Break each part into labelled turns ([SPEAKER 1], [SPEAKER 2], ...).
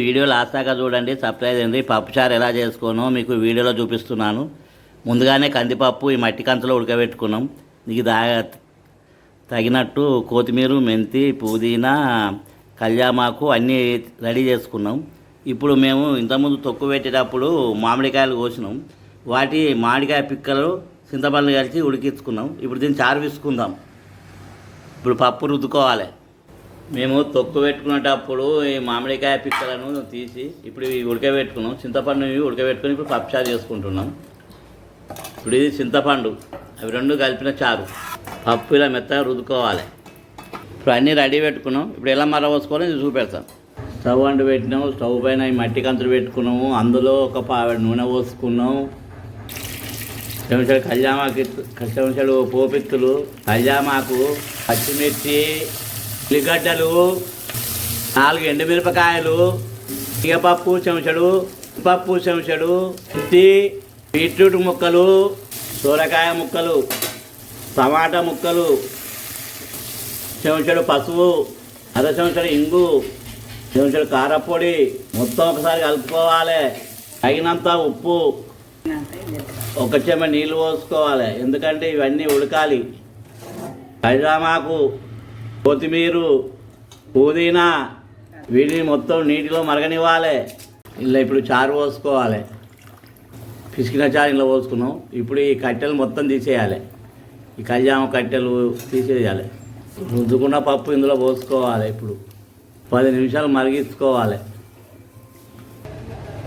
[SPEAKER 1] Video last దాకా చూడండి surprise అయింది పప్పుచారు ఎలా చేసుకోనో మీకు వీడియోలో చూపిస్తున్నాను. ముందుగానే కందిపప్పు ఈ మట్టి కంచలో ఉడకబెట్టుకున్నాం. నీకు దా తగినట్టు కొత్తిమీర మెంతి పుదీనా కళ్యామాకు అన్నీ రెడీ చేసుకున్నాం. ఇప్పుడు మేము ఇంతకుముందు తొక్కు పెట్టేటప్పుడు మామిడికాయలు కోసినాం. వాటి మామిడికాయ పిక్కలు చింతపండు కలిసి ఉడికించుకున్నాం. ఇప్పుడు దీన్ని చారు వేసుకుందాం ఇప్పుడు పప్పు రుద్దుకోవాలి. మేము తొక్కు పెట్టుకునేటప్పుడు ఈ మామిడికాయ పిక్కలను తీసి ఇప్పుడు ఇవి ఉడకబెట్టుకున్నాం. చింతపండు ఇవి ఉడకబెట్టుకుని ఇప్పుడు పప్పుచారు చేసుకుంటున్నాం. ఇప్పుడు ఇది చింతపండు. అవి రెండు కలిపిన చారు. పప్పు ఇలా మెత్తగా రుద్దుకోవాలి. ఇప్పుడు అన్నీ రెడీ పెట్టుకున్నాం. ఇప్పుడు ఎలా మర పోసుకోవాలో ఇది చూపెడతాం. స్టవ్ అంటు పెట్టినాం స్టవ్ పైన ఈ మట్టి కంచులు పెట్టుకున్నాము. అందులో ఒక పావిడ నూనె పోసుకున్నాం. చెంచాడు కళ్యామాకు చెంచాడు పోపిత్తులు కళ్యామాకు పచ్చిమిర్చి ఉల్లిగడ్డలు నాలుగు ఎండుమిరపకాయలు తీగపప్పు చెంచడు పప్పు చెంచడు ఉత్తి బీట్రూట్ ముక్కలు సూరకాయ ముక్కలు టమాటా ముక్కలు చెంచడు పసుపు అర చెంచడు ఇంగు చెంచడు కారపొడి మొత్తం ఒకసారి కలుపుకోవాలి. తగినంత ఉప్పు ఒక చెమ్మ నీళ్ళు పోసుకోవాలి. ఎందుకంటే ఇవన్నీ ఉడకాలి. పైజామాకు కొత్తిమీర పుదీనా వీటిని మొత్తం నీటిలో మరగనివ్వాలి. ఇలా ఇప్పుడు చారు పోసుకోవాలి. పిసికిన చారు ఇలా పోసుకున్నాం. ఇప్పుడు ఈ కట్టెలు మొత్తం తీసేయాలి. ఈ కళ్యామ కట్టెలు తీసేయాలి. రుద్దుకున్న పప్పు ఇందులో పోసుకోవాలి ఇప్పుడు. పది నిమిషాలు మరిగించుకోవాలి.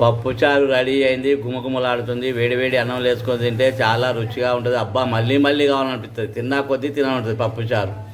[SPEAKER 1] పప్పు చారు రెడీ అయింది. గుమగుమలాడుతుంది వేడివేడి అన్నం వేసుకొని తింటే చాలా రుచిగా ఉంటుంది. అబ్బా మళ్ళీ మళ్ళీ కావాలనిపిస్తుంది. తిన్నా కొద్దీ తినాలనిపిస్తుంది పప్పు చారు.